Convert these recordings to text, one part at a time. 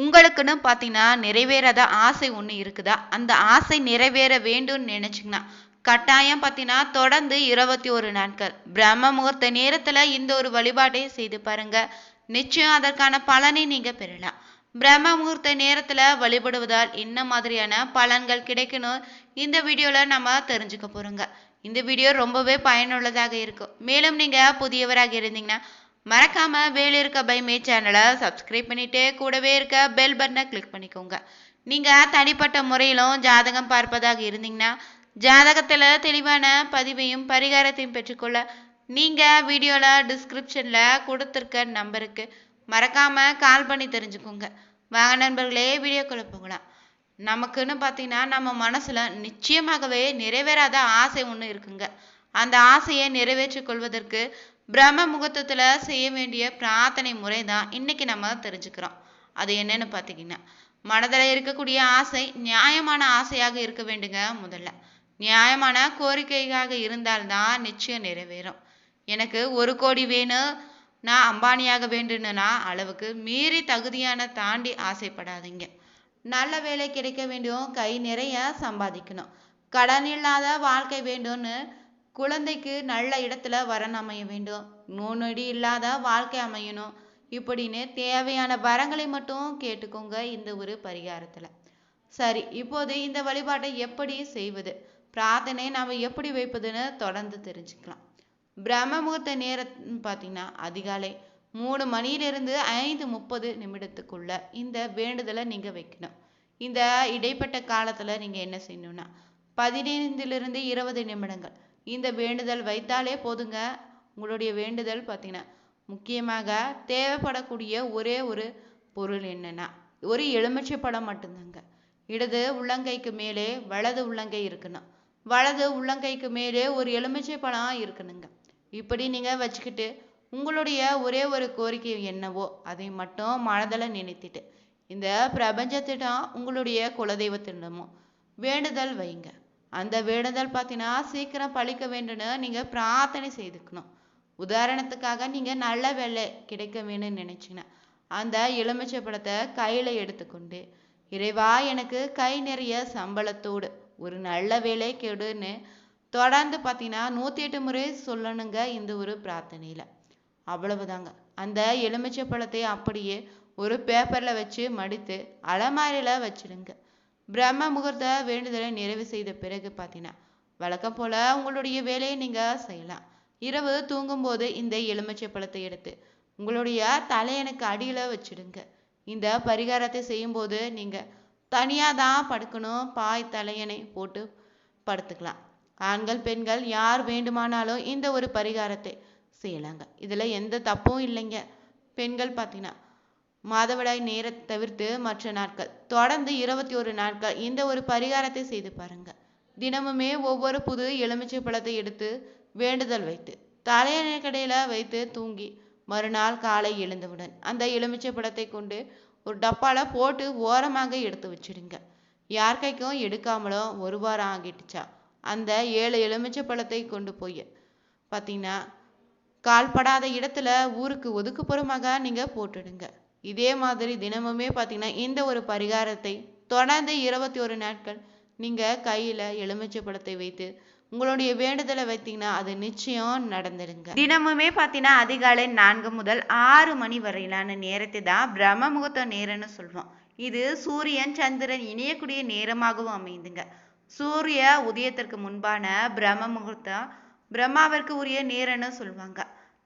உங்களுக்குன்னு பார்த்தீங்கன்னா நிறைவேறாத ஆசை ஒன்று இருக்குதா? அந்த ஆசை நிறைவேற வேண்டும்னு நினச்சிங்கன்னா. கட்டாயம் பார்த்தீங்கன்னா தொடர்ந்து இருபத்தி ஒரு நாட்கள். பிரம்ம முகூர்த்த நேரத்தில் இந்த ஒரு வழிபாட்டை செய்து பாருங்க. நிச்சயம் அதற்கான பலனை நீங்கள் பெறலாம். பிரம்ம முகூர்த்த நேரத்தில் வழிபடுவதால் என்ன மாதிரியான பலன்கள் கிடைக்கணும்? இந்த வீடியோவில் நம்ம தெரிஞ்சுக்க போகிறோங்க இந்த வீடியோ ரொம்பவே பயனுள்ளதாக இருக்கும். மேலும் நீங்கள் புதியவராக இருந்தீங்கன்னா மறக்காம வேலை இருக்க பைமே சேனலை சப்ஸ்கிரைப் பண்ணிட்டு கூடவே இருக்க பெல் பட்டனை கிளிக் பண்ணிக்கோங்க. நீங்கள் தனிப்பட்ட முறையிலும் ஜாதகம் பார்ப்பதாக இருந்தீங்கன்னா ஜாதகத்தில் தெளிவான பதிவையும் பரிகாரத்தையும் பெற்றுக்கொள்ள நீங்கள் வீடியோவில் டிஸ்கிரிப்ஷனில் கொடுத்துருக்க நம்பருக்கு மறக்காமல் கால் பண்ணி தெரிஞ்சுக்கோங்க. வாங்க நண்பர்களே வீடியோக்குள்ளே போகலாம். நமக்குன்னு பார்த்தீங்கன்னா நம்ம மனசில் நிச்சயமாகவே நிறைவேறாத ஆசை ஒன்று இருக்குங்க. அந்த ஆசையை நிறைவேற்றிக் கொள்வதற்கு பிரம்ம முகூர்த்தத்தில் செய்ய வேண்டிய பிரார்த்தனை முறை தான் இன்றைக்கி நம்ம தெரிஞ்சுக்கிறோம். அது என்னன்னு பார்த்தீங்கன்னா மனதில் இருக்கக்கூடிய ஆசை நியாயமான ஆசையாக இருக்க வேண்டுங்க முதல்ல. நியாயமான கோரிக்கையாக இருந்தால்தான் நிச்சயம் நிறைவேறும். எனக்கு ஒரு கோடி வேணும் நான் அம்பானியாக வேண்டும்னா அளவுக்கு மீறி தகுதியான தாண்டி ஆசைப்படாதீங்க. நல்ல வேலை கிடைக்க வேண்டும் கை நிறைய சம்பாதிக்கணும். கடன் இல்லாத வாழ்க்கை வேண்டும்னு குழந்தைக்கு நல்ல இடத்துல வரன் அமைய வேண்டும். நோய் இல்லாத வாழ்க்கை அமையணும். இப்படின்னு தேவையான வரங்களை மட்டும் கேட்டுக்கோங்க இந்த ஒரு பரிகாரத்துல. சரி இப்போது இந்த வழிபாட்டை எப்படி செய்வது? பிரார்த்தனை நாம் எப்படி வைப்பதுன்னு தொடர்ந்து தெரிஞ்சுக்கலாம். பிரம்ம முகூர்த்த நேரம் பார்த்தீங்கன்னா அதிகாலை மூணு மணியிலிருந்து ஐந்து முப்பது நிமிடத்துக்குள்ள இந்த வேண்டுதலை நீங்கள் வைக்கணும். இந்த இடைப்பட்ட காலத்தில் நீங்கள் என்ன செய்யணும்னா பதினைந்திலிருந்து இருபது நிமிடங்கள் இந்த வேண்டுதல் வைத்தாலே போதுங்க. உங்களுடைய வேண்டுதல் பார்த்தீங்கன்னா முக்கியமாக தேவைப்படக்கூடிய ஒரே ஒரு பொருள் என்னென்னா ஒரு எலுமிச்சை பழம் மட்டும்தாங்க. இடது உள்ளங்கைக்கு மேலே வலது உள்ளங்கை இருக்கணும். வலது உள்ளங்கைக்கு மேலே ஒரு எலுமிச்சை பழம் இருக்கணுங்க. இப்படி நீங்கள் வச்சுக்கிட்டு உங்களுடைய ஒரே ஒரு கோரிக்கை என்னவோ அதை மட்டும் மனதில் நினைத்திட்டு இந்த பிரபஞ்சத்திடம் உங்களுடைய குலதெய்வத்திடமும் வேண்டுதல் வைங்க. அந்த வேண்டுதல் பார்த்தீங்கன்னா சீக்கிரம் பழிக்க வேண்டும்னு நீங்கள் பிரார்த்தனை செய்துக்கணும். உதாரணத்துக்காக நீங்கள் நல்ல வேலை கிடைக்க வேணும்னு நினைச்சீங்கன்னா அந்த எலுமிச்சை பழத்தை கையில் எடுத்துக்கொண்டு இறைவா எனக்கு கை நிறைய சம்பளத்தோடு ஒரு நல்ல வேலை கெடுன்னு தொடர்ந்து பார்த்தீங்கன்னா நூற்றி எட்டு முறை சொல்லணுங்க இந்த ஒரு பிரார்த்தனையில். அவ்வளவுதாங்க. அந்த எலுமிச்சை பழத்தை அப்படியே ஒரு பேப்பரில் வச்சு மடித்து அலமாரியில் வச்சிடுங்க. பிரம்ம முகூர்த்த வேண்டுதலை நிறைவு செய்த பிறகு பார்த்தீங்கன்னா வழக்கம் போல் உங்களுடைய வேலையை நீங்கள் செய்யலாம். இரவு தூங்கும்போது இந்த எலுமிச்சை பழத்தை எடுத்து உங்களுடைய தலையணுக்கு அடியில் வச்சிடுங்க. இந்த பரிகாரத்தை செய்யும்போது நீங்கள் தனியாக தான் படுக்கணும். பாய் தலையணை போட்டு படுத்துக்கலாம். ஆண்கள் பெண்கள் யார் வேண்டுமானாலும் இந்த ஒரு பரிகாரத்தை செய்யலாங்க. இதில் எந்த தப்பும் இல்லைங்க. பெண்கள் பார்த்தீங்கன்னா மாதவிடாய் நேரத்தை தவிர்த்து மற்ற நாட்கள். தொடர்ந்து இருபத்தி ஒரு நாட்கள். இந்த ஒரு பரிகாரத்தை செய்து பாருங்க. தினமுமே ஒவ்வொரு புது எலுமிச்சை பழத்தை எடுத்து வேண்டுதல் வைத்து தலையணைக்கடையில் வைத்து தூங்கி மறுநாள் காலை எழுந்தவுடன் அந்த எலுமிச்சை பழத்தை கொண்டு ஒரு டப்பால போட்டு ஓரமாக எடுத்து வச்சிடுங்க. யார் கைக்கும் எடுக்காமலும் ஒரு வாரம் ஆகிடுச்சா? அந்த ஏழு எலுமிச்சை பழத்தை கொண்டு போய் பார்த்தீங்கன்னா கால்படாத இடத்துல ஊருக்கு ஒதுக்குப்புறமாக நீங்கள் போட்டுடுங்க. இதே மாதிரி தினமுமே பார்த்தீங்கன்னா இந்த ஒரு பரிகாரத்தை தொடர்ந்து இருபத்தி ஒரு நாட்கள் நீங்கள் கையில் எலுமிச்சை பழத்தை வைத்து உங்களுடைய வேண்டுதலை வைத்தீங்கன்னா அது நிச்சயம் நடந்துடுங்க தினமுமே பார்த்தீங்கன்னா அதிகாலை நான்கு முதல் ஆறு மணி வரையிலான நேரத்தை தான் பிரம்ம முகூர்த்த நேரம்னு சொல்லுவோம் இது சூரியன் சந்திரன் இணையக்கூடிய நேரமாகவும் அமைந்துங்க. சூரிய உதயத்திற்கு முன்பான பிரம்ம முகூர்த்தம் பிரம்மாவிற்கு உரிய நேரம்னு சொல்லுவாங்க.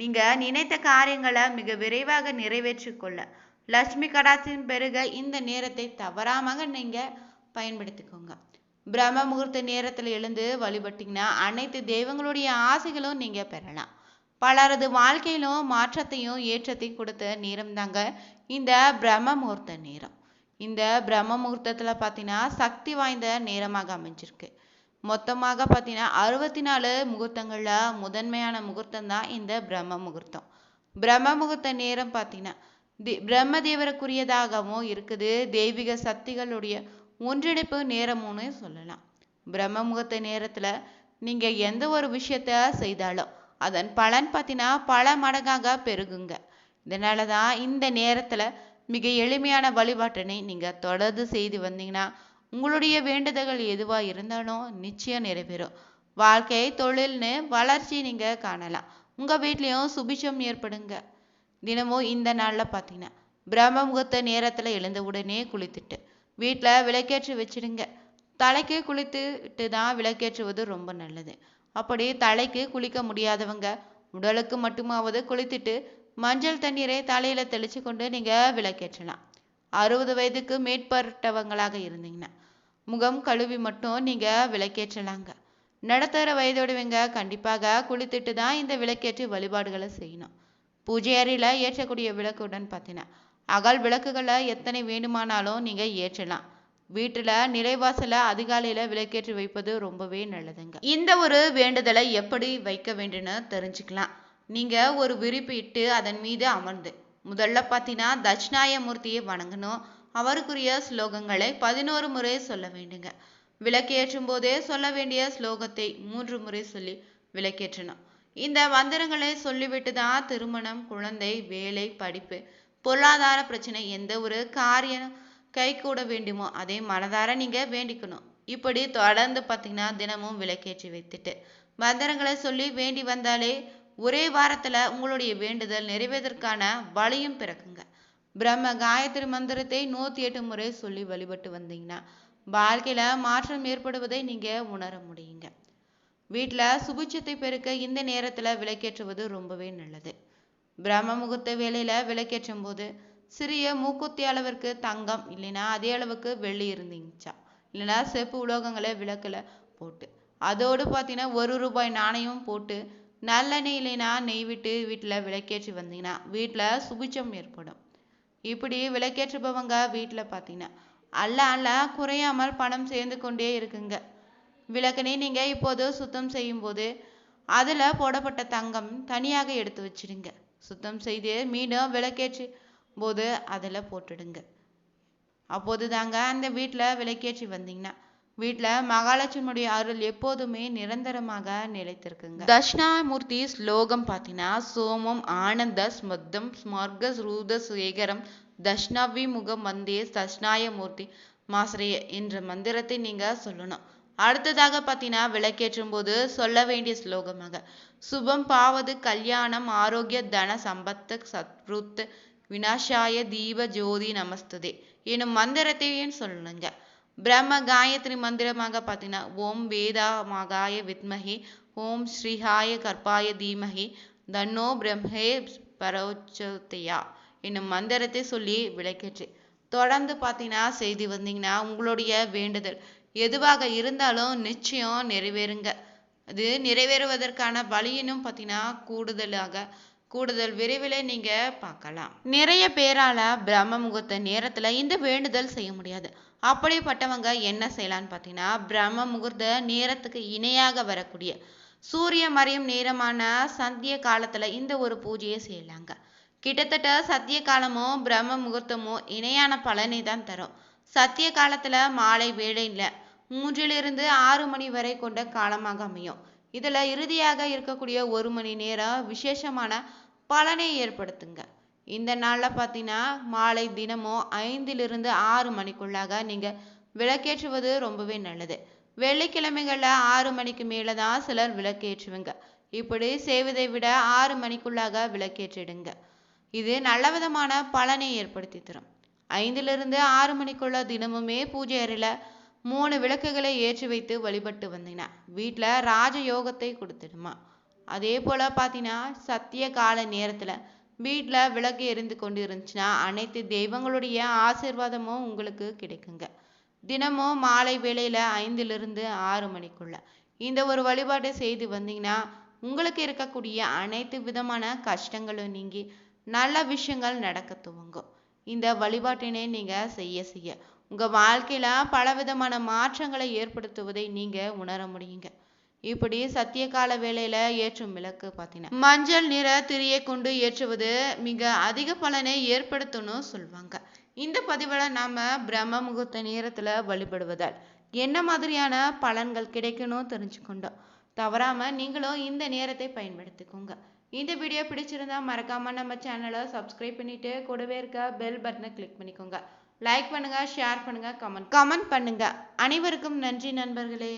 நீங்க நினைத்த காரியங்களை மிக விரைவாக நிறைவேற்றி கொள்ள லட்சுமி கடாட்சியின் பெருக இந்த நேரத்தை தவறாம நீங்க பயன்படுத்திக்கோங்க. பிரம்ம முகூர்த்த நேரத்தில் எழுந்து வழிபட்டீங்கன்னா அனைத்து தெய்வங்களுடைய ஆசைகளும் நீங்க பெறலாம். பலரது வாழ்க்கையிலும் மாற்றத்தையும் ஏற்றத்தையும் கொடுத்த நேரம் தாங்க இந்த பிரம்ம முகூர்த்த நேரம். இந்த பிரம்ம முகூர்த்தத்தில் பார்த்தீங்கன்னா சக்தி வாய்ந்த நேரமாக அமைஞ்சிருக்கு. மொத்தமாக பார்த்தீங்கன்னா அறுபத்தி நாலு முகூர்த்தங்கள்ல முதன்மையான முகூர்த்தம் தான் இந்த பிரம்ம முகூர்த்தம். பிரம்ம முகூர்த்த நேரம் பார்த்தீங்கன்னா தி பிரம்ம தேவருக்குரியதாகவும் இருக்குது. தெய்வீக சக்திகளுடைய ஒன்றிணைப்பு நேரம்னு சொல்லலாம். பிரம்ம முகூர்த்த நேரத்துல நீங்க எந்த ஒரு விஷயத்த செய்தாலும் அதன் பலன் பார்த்தீங்கன்னா பல மடங்காக பெருகுங்க. இதனால தான் இந்த நேரத்துல மிக எளிமையான வழிபாட்டினை நீங்கள் தொடர்ந்து செய்து வந்தீங்கன்னா உங்களுடைய வேண்டுதல்கள் எதுவாக இருந்தாலும் நிச்சயம் நிறைவேறும். வாழ்க்கை தொழில்னு வளர்ச்சி நீங்கள் காணலாம். உங்கள் வீட்லேயும் சுபிஷம் ஏற்படுங்க. தினமும் இந்த நாளில் பார்த்தீங்கன்னா பிரம்ம முகூர்த்த நேரத்தில் எழுந்த உடனே குளித்துட்டு வீட்டில் விளக்கேற்றி வச்சிடுங்க. தலைக்கு குளித்துட்டு தான் விளக்கேற்றுவது ரொம்ப நல்லது. அப்படி தலைக்கு குளிக்க முடியாதவங்க உடலுக்கு மட்டுமாவது குளித்துட்டு மஞ்சள் தண்ணீரை தலையில் தெளிச்சு கொண்டு நீங்கள் விளக்கேற்றலாம். அறுபது வயதுக்கு மேற்பட்டவங்களாக இருந்தீங்கன்னா முகம் கழுவி மட்டும் நீங்கள் விளக்கேற்றலாங்க. நடுத்தர வயதுடையவங்க கண்டிப்பாக குளித்துட்டு தான் இந்த விளக்கேற்றி வழிபாடுகளை செய்யணும். பூஜை அறையில் ஏற்றக்கூடிய விளக்குடன் பார்த்தீங்கன்னா அகல் விளக்குகளை எத்தனை வேண்டுமானாலும் நீங்கள் ஏற்றலாம். வீட்டில் நிலைவாசலை அதிகாலையில் விளக்கேற்றி வைப்பது ரொம்பவே நல்லதுங்க. இந்த ஒரு வேண்டுதலை எப்படி வைக்க வேண்டும்னு தெரிஞ்சுக்கலாம். நீங்கள் ஒரு விரிப்பு இட்டு அதன் மீது அமர்ந்து முதல்ல பார்த்தீங்கன்னா தட்சிணாயமூர்த்தியை வணங்கணும். அவருக்குரிய ஸ்லோகங்களை பதினோரு முறை சொல்ல வேண்டுங்க. விளக்கேற்றும் போதே சொல்ல வேண்டிய ஸ்லோகத்தை மூன்று முறை சொல்லி விளக்கேற்றணும். இந்த மந்திரங்களை சொல்லிவிட்டு தான் திருமணம் குழந்தை வேலை படிப்பு பொருளாதார பிரச்சனை எந்த ஒரு காரியம் கை கூட வேண்டுமோ அதே மனதார நீங்கள் வேண்டிக்கணும். இப்படி தொடர்ந்து பார்த்தீங்கன்னா தினமும் விளக்கேற்றி வைத்துட்டு மந்திரங்களை சொல்லி வேண்டி வந்தாலே ஒரே வாரத்தில் உங்களுடைய வேண்டுதல் நிறைவேதற்கான வழியும் பிறக்குங்க. பிரம்ம காயத்ரி மந்திரத்தை நூற்றி எட்டு முறை சொல்லி வழிபட்டு வந்தீங்கன்னா வாழ்க்கையில் மாற்றம் ஏற்படுவதை நீங்கள் உணர முடியுங்க. வீட்டில் சுபிச்சத்தை பெருக்க இந்த நேரத்தில் விளக்கேற்றுவது ரொம்பவே நல்லது. பிரம்ம முகூர்த்த வேலையில் விளக்கேற்றும் போது சிறிய மூக்குத்தி அளவிற்கு தங்கம் இல்லைன்னா அதே அளவுக்கு வெள்ளி இருந்துச்சா? இல்லைன்னா செப்பு உலோகங்களை விளக்கில் போட்டு அதோடு பார்த்தீங்கன்னா ஒரு ரூபாய் நாணயம் போட்டு நல்லெண்ணெய் இல்லைன்னா நெய் விட்டு வீட்டில் விளக்கேற்றி வந்தீங்கன்னா வீட்டில் சுபிச்சம் ஏற்படும். இப்படி விளக்கேற்றுபவங்க வீட்டில் பார்த்தீங்கன்னா அல்ல அல்ல குறையாமல் பணம் சேர்ந்து கொண்டே இருக்குங்க. விளக்கனை நீங்கள் இப்போது சுத்தம் செய்யும்போது அதில் போடப்பட்ட தங்கம் தனியாக எடுத்து வச்சிடுங்க. சுத்தம் செய்து மீண்டும் விளக்கேற்றி போது அதில் போட்டுடுங்க. அப்போது தாங்க அந்த வீட்டில் விளக்கேற்றி வந்தீங்கன்னா வீட்டில் மகாலட்சுமியுடைய அருள் எப்போதுமே நிரந்தரமாக நிலைத்திருக்குங்க. தட்சிணாமூர்த்தி ஸ்லோகம் பார்த்தீங்கன்னா சோமம் ஆனந்த ஸ்மத்தம் ஸ்மர்க ரூத சேகரம் தட்சிணாவி முகம் வந்தே தட்சிணாயமூர்த்தி மாசிரிய என்ற மந்திரத்தை நீங்க சொல்லணும். அடுத்ததாக பார்த்தீங்கன்னா விளக்கேற்றும் போது சொல்ல வேண்டிய ஸ்லோகமாக சுபம் பாவது கல்யாணம் ஆரோக்கிய தன சம்பத்து சத்ருத் வினாஷாய தீப ஜோதி நமஸ்ததே எனும் மந்திரத்தையும் சொல்லுங்க பிரம்ம காயத்ரி மந்திரமாக பார்த்தீங்கன்னா ஓம் வேதா மகாய வித்மஹி ஓம் ஸ்ரீஹாய கற்பாய தீமஹி தன்னோ பிரம்மே பரோச்சத்தையா என்னும் மந்திரத்தை சொல்லி விளக்கேற்று. தொடர்ந்து பார்த்தீங்கன்னா செய்தி வந்தீங்கன்னா உங்களுடைய வேண்டுதல். எதுவாக இருந்தாலும் நிச்சயம் நிறைவேறுங்க. அது நிறைவேறுவதற்கான வழியினும் பார்த்தீங்கன்னா கூடுதலாக கூடுதல் விரைவில் நீங்க பார்க்கலாம். நிறைய பேரால பிரம்ம முகூர்த்த நேரத்துல இந்த வேண்டுதல் செய்ய முடியாது. அப்படிப்பட்டவங்க என்ன செய்யலாம்னு பார்த்தீங்கன்னா பிரம்ம முகூர்த்த நேரத்துக்கு இணையாக வரக்கூடிய சூரிய மறையும் நேரமான சந்திய காலத்துல இந்த ஒரு பூஜையை செய்யலாங்க. கிட்டத்தட்ட சத்திய காலமும் பிரம்ம முகூர்த்தமும் இணையான பலனை தான் தரும். சத்திய காலத்துல மாலை வேளையில மூன்றிலிருந்து ஆறு மணி வரை கொண்ட காலமாக அமையும். இதுல இறுதியாக இருக்கக்கூடிய ஒரு மணி நேரம் விசேஷமான பலனை ஏற்படுத்துங்க. இந்த நாள்ல பார்த்தீங்கன்னா மாலை தினமும் ஐந்திலிருந்து ஆறு மணிக்குள்ளாக நீங்க விளக்கேற்றுவது ரொம்பவே நல்லது. வெள்ளிக்கிழமைகள்ல ஆறு மணிக்கு மேலே தான் சிலர் விளக்கேற்றுவீங்க. இப்படி செய்வதை விட ஆறு மணிக்குள்ளாக விளக்கேற்றிடுங்க. இது நல்ல விதமான பலனை ஏற்படுத்தி தரும். ஐந்திலிருந்து ஆறு மணிக்குள்ள தினமுமே பூஜை அறையில் மூணு விளக்குகளை ஏற்றி வைத்து வழிபட்டு வந்தீங்கன்னா வீட்டுல ராஜ யோகத்தை கொடுத்துடுமா. அதே போல பார்த்தீங்கன்னா சத்திய கால நேரத்துல வீட்டுல விளக்கு எரிந்து கொண்டு இருந்துச்சுன்னா அனைத்து தெய்வங்களுடைய ஆசிர்வாதமும் உங்களுக்கு கிடைக்குங்க. தினமும் மாலை வேளையில ஐந்திலிருந்து ஆறு மணிக்குள்ள. இந்த ஒரு வழிபாட்டை செய்து வந்தீங்கன்னா உங்களுக்கு இருக்கக்கூடிய அனைத்து விதமான கஷ்டங்களும் நீங்கி நல்ல விஷயங்கள் நடக்க துவங்கும். இந்த வழிபாட்டினை நீங்க செய்ய செய்ய உங்கள் வாழ்க்கையில் பலவிதமான மாற்றங்களை ஏற்படுத்துவதை நீங்கள் உணர முடியுங்க. இப்படி சத்திய கால ஏற்றும் விளக்கு பார்த்தீங்கன்னா மஞ்சள் நிற திரியை கொண்டு ஏற்றுவது மிக அதிக பலனை ஏற்படுத்தணும் சொல்லுவாங்க இந்த பதிவில் நாம் பிரம்ம முகூர்த்த நேரத்தில் வழிபடுவதால் என்ன மாதிரியான பலன்கள் கிடைக்கணும் தெரிஞ்சுக்கொண்டோம். தவறாமல் நீங்களும் இந்த நேரத்தை பயன்படுத்திக்கோங்க. இந்த வீடியோ பிடிச்சிருந்தா மறக்காமல் நம்ம சேனலை சப்ஸ்கிரைப் பண்ணிவிட்டு கூடவே இருக்க பெல் பட்டனை கிளிக் பண்ணிக்கோங்க. லைக் பண்ணுங்க ஷேர் பண்ணுங்க கமெண்ட் கமெண்ட் பண்ணுங்க. அனைவருக்கும் நன்றி நண்பர்களே.